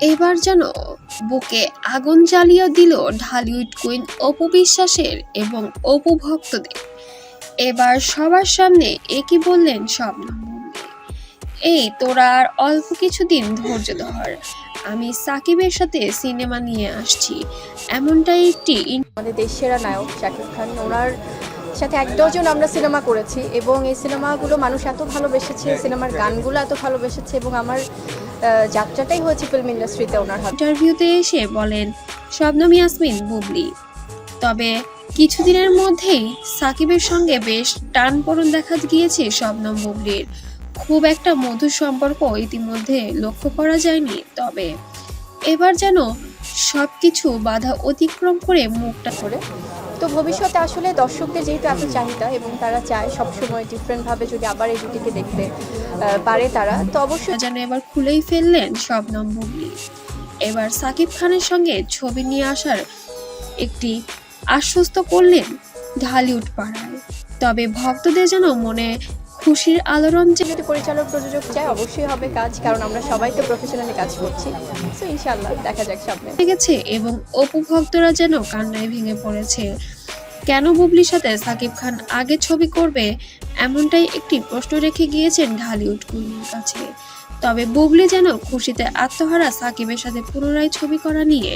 এবার যেন বুকে আগুন জ্বালিয়ে দিল ঢালিউড কুইন অপু বিশ্বাসের এবং অপু ভক্তদের। এবার সবার সামনে একই বললেন স্বপ্ন এই তোরা আর অল্প কিছুদিন ধৈর্য ধর। আমি সাকিবের সাথে সিনেমা নিয়ে আসছি। এমনটাই একটি আমাদের দেশ সেরা নায়ক শাকিব খান ওনার সাথে এক ডজন আমরা সিনেমা করেছি এবং এই সিনেমাগুলো মানুষ এত ভালোবেসেছে সিনেমার গানগুলো এত ভালোবেসেছে এবং আমার যাত্রাটাই হয়েছে ফিল্ম ইন্ডাস্ট্রিতে ওনার ইন্টারভিউতে এসে বলেন শবনম ইয়াসমিন বুবলি। তবে কিছুদিনের মধ্যেই সাকিবের সঙ্গে বেশ টানপোড়ন দেখা গিয়েছে শবনম বুবলির। খুব একটা মধুর সম্পর্ক ইতিমধ্যে লক্ষ্য করা যায়নি তবে এবার যেন সবকিছু বাধা অতিক্রম করে মুখটা করে তো ভবিষ্যতে আসলে দর্শকদের যেহেতু এত চাহিদা এবং তারা চায় সবসময় ডিফারেন্টভাবে যদি আবার এই দুটিকে দেখতে পারে তারা, তো অবশ্যই যেন এবার খুলেই ফেললেন সব বুবলি এবার সাকিব খানের সঙ্গে ছবি নিয়ে আসার একটি আশ্বস্ত করলেন ঢালিউড পাড়ায়। তবে ভক্তদের যেন মনে খুশির আলোড়ন যে যদি পরিচালক প্রযোজক চায় অবশ্যই হবে কাজ কারণ আমরা সবাই তো প্রফেশনালি কাজ করছি। তো ইনশাল্লাহ দেখা যাক সামনে। গেছে এবং অপু ভক্তরা যেন কান্নায় ভেঙে পড়েছে। কেন বুবলির সাথে সাকিব খান আগে ছবি করবে? এমনটাই একটি প্রশ্ন রেখে গিয়েছেন ঢালিউড কুইনের কাছে। তবে বুবলি যেন খুশিতে আত্মহারা সাকিবের সাথে পুনরায় ছবি করা নিয়ে